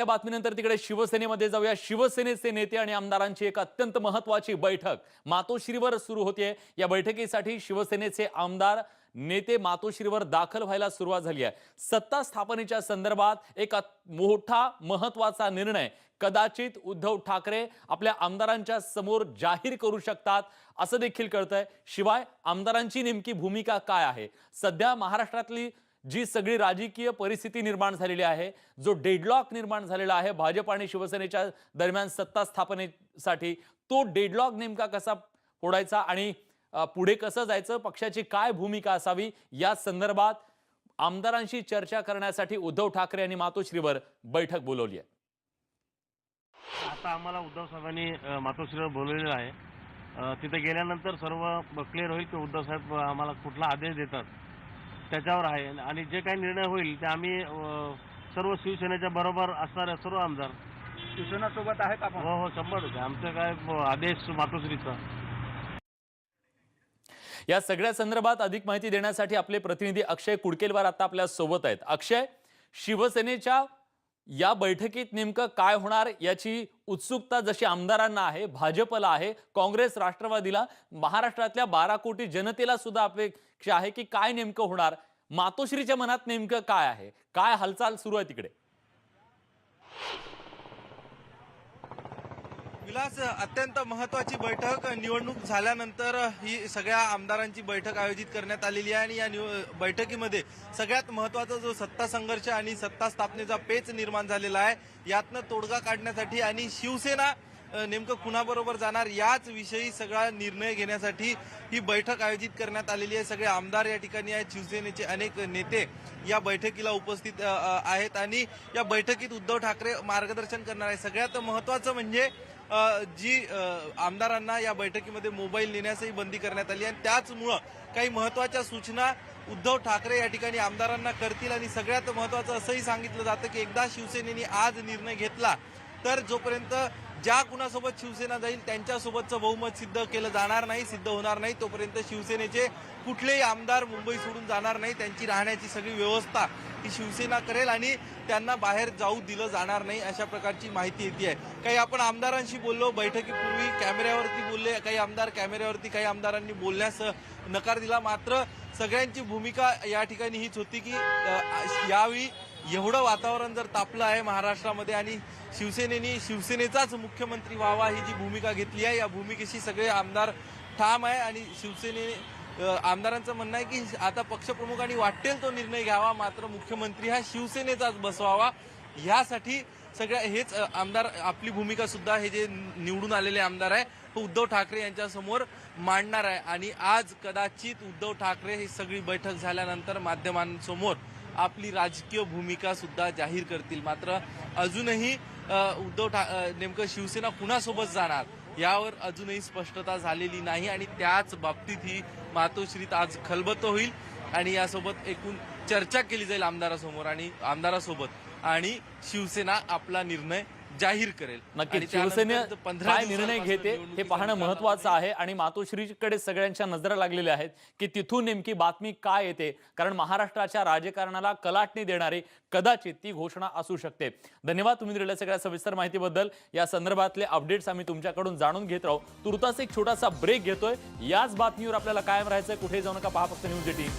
या बातमीनंतर तिकडे शिवसेनेमध्ये जाऊया. शिवसेनेचे नेते आणि आमदारांची एक अत्यंत महत्वाची बैठक मातोश्रीवर सुरू होते या बैठकीसाठी शिवसेनेचे आमदार नेते मातोश्रीवर दाखल व्हायला सुरुवात झाली आहे. सत्ता स्थापनेच्या संदर्भात एक मोठा महत्त्वाचा निर्णय कदाचित उद्धव ठाकरे आपल्या आमदारांच्या समोर जाहीर करू शकतात असं देखील कळतंय. शिवाय आमदारांची नेमकी भूमिका काय आहे? सध्या महाराष्ट्रातली जी सगळी राजकीय परिस्थिती निर्माण झालेली आहे जो डेडलॉक निर्माण झालेला आहे भाजप आणि शिवसेनेच्या दरम्यान सत्ता स्थापनेसाठी तो डेडलॉक नेमका कसा फोडायचा आणि पुढे कसं जायचं पक्षाची काय भूमिका असावी या संदर्भात आमदारांशी चर्चा करण्यासाठी उद्धव ठाकरे यांनी मातोश्रीवर बैठक बोलवली आहे. आता आम्हाला उद्धव साहेबांनी मातोश्रीवर बोलवलेलं आहे. तिथे गेल्यानंतर सर्व क्लिअर होईल की उद्धव साहेब आम्हाला कुठला आदेश देतात. त्याच्यावर आहे. आणि जे काही निर्णय होईल ते आम्ही अ, सर्व शिवसेनेच्या बरोबर असणारे सर्व आमदार शिवसेना सोबत आहे का आपण? हो हो शंभर टक्के. आमचं काय अ, आदेश मातोश्रीचा. या सगळ्या संदर्भात अधिक माहिती देण्यासाठी आपले प्रतिनिधी अक्षय कुडकेलवार आता आपल्यासोबत आहेत. अक्षय शिवसेनेच्या या बैठकीत नेमकं काय होणार याची उत्सुकता जशी आमदारांना आहे भाजपला आहे काँग्रेस राष्ट्रवादीला महाराष्ट्रातल्या बारा कोटी जनतेला सुद्धा अपेक्षा आहे की काय नेमकं होणार मातोश्रीच्या मनात नेमकं काय आहे? काय हालचाल सुरू आहे तिकडे? विलास अत्यंत महत्वाची बैठक. निवडणूक झाल्यानंतर ही सगळ्या आमदारांची बैठक आयोजित करण्यात आलेली आहे आणि या निव- बैठकीमध्ये सगळ्यात महत्त्वाचा जो सत्ता संघर्ष आणि सत्ता स्थापनेचा पेच निर्माण झालेला आहे यातनं तोडगा काढण्यासाठी आणि शिवसेना नेमकं कुणाबरोबर जाणार याच विषयी सगळा निर्णय घेण्यासाठी ही बैठक आयोजित करण्यात आलेली आहे. सगळे आमदार या ठिकाणी आहेत. शिवसेनेचे अनेक नेते या बैठकीला उपस्थित आहेत आणि या बैठकीत उद्धव ठाकरे मार्गदर्शन करणार आहे सगळ्यात महत्वाचं म्हणजे जी आमदारांना या बैठकीमध्ये मोबाईल नेण्यासही बंदी करण्यात आली आणि त्याचमुळं काही महत्त्वाच्या सूचना उद्धव ठाकरे या ठिकाणी आमदारांना करतील आणि सगळ्यात महत्वाचं असंही सांगितलं जातं की एकदा शिवसेनेने आज निर्णय घेतला तर जोपर्यंत ज्या कुणासोबत शिवसेना जाईल त्यांच्यासोबतचं बहुमत सिद्ध केलं जाणार नाही सिद्ध होणार नाही तोपर्यंत शिवसेनेचे कुठलेही आमदार मुंबई सोडून जाणार नाही. त्यांची राहण्याची सगळी व्यवस्था ही शिवसेना करेल आणि त्यांना बाहेर जाऊ दिलं जाणार नाही अशा प्रकारची माहिती येते आहे. काही आपण आमदारांशी बोललो बैठकीपूर्वी कॅमेऱ्यावरती बोलले काही आमदार कॅमेऱ्यावरती काही आमदारांनी बोलण्यास नकार दिला. मात्र सगळ्यांची भूमिका या ठिकाणी हीच होती की यावेळी एवढं वातावरण जर तापलं आहे महाराष्ट्रामध्ये आणि शिवसेनेने शिवसेनेचाच मुख्यमंत्री व्हावा ही जी भूमिका घेतली आहे या भूमिकेशी सगळे आमदार ठाम आहे आणि शिवसेने आमदारांचं म्हणणं आहे की आता पक्षप्रमुखांनी वाटेल तो निर्णय घ्यावा मात्र मुख्यमंत्री हा शिवसेनेचाच बसवावा. ह्यासाठी सगळ्या हेच आमदार आपली भूमिका सुद्धा हे जे निवडून आलेले आमदार आहे तो उद्धव ठाकरे यांच्या समोर मांडणार आहे. आणि आज कदाचित उद्धव ठाकरे ही सगळी बैठक झाल्यानंतर माध्यमांसमोर आपली राजकीय भूमिका सुद्धा जाहीर करतील. मात्र अजूनही उद्धव ठा नेमकं शिवसेना कुणासोबत जाणार यावर अजूनही स्पष्टता झालेली नाही आणि त्याच बाबतीत ही मातोश्रीत आज खलबत्त होईल आणि यासोबत एकूण चर्चा केली जाईल आमदारासमोर आणि आमदारासोबत आणि शिवसेना आपला निर्णय जाहीर करेल. त्यानंतर शिवसेने काय निर्णय घेते हे पाहणं महत्वाचं आहे आणि मातोश्रीकडे सगळ्यांच्या नजरा लागलेल्या आहेत की तिथून नेमकी बातमी काय येते? कारण महाराष्ट्राच्या राजकारणाला कलाटणी देणारी कदाचित ती घोषणा असू शकते. धन्यवाद तुम्ही दिलेल्या सगळ्या सविस्तर माहितीबद्दल. या संदर्भातले अपडेट्स आम्ही तुमच्याकडून जाणून घेत राहू. तुर्तास एक छोटासा ब्रेक घेतोय. याच बातमीवर आपल्याला कायम राहायचंय. कुठे जाऊ नका. पहा फक्त न्यूज एटीन.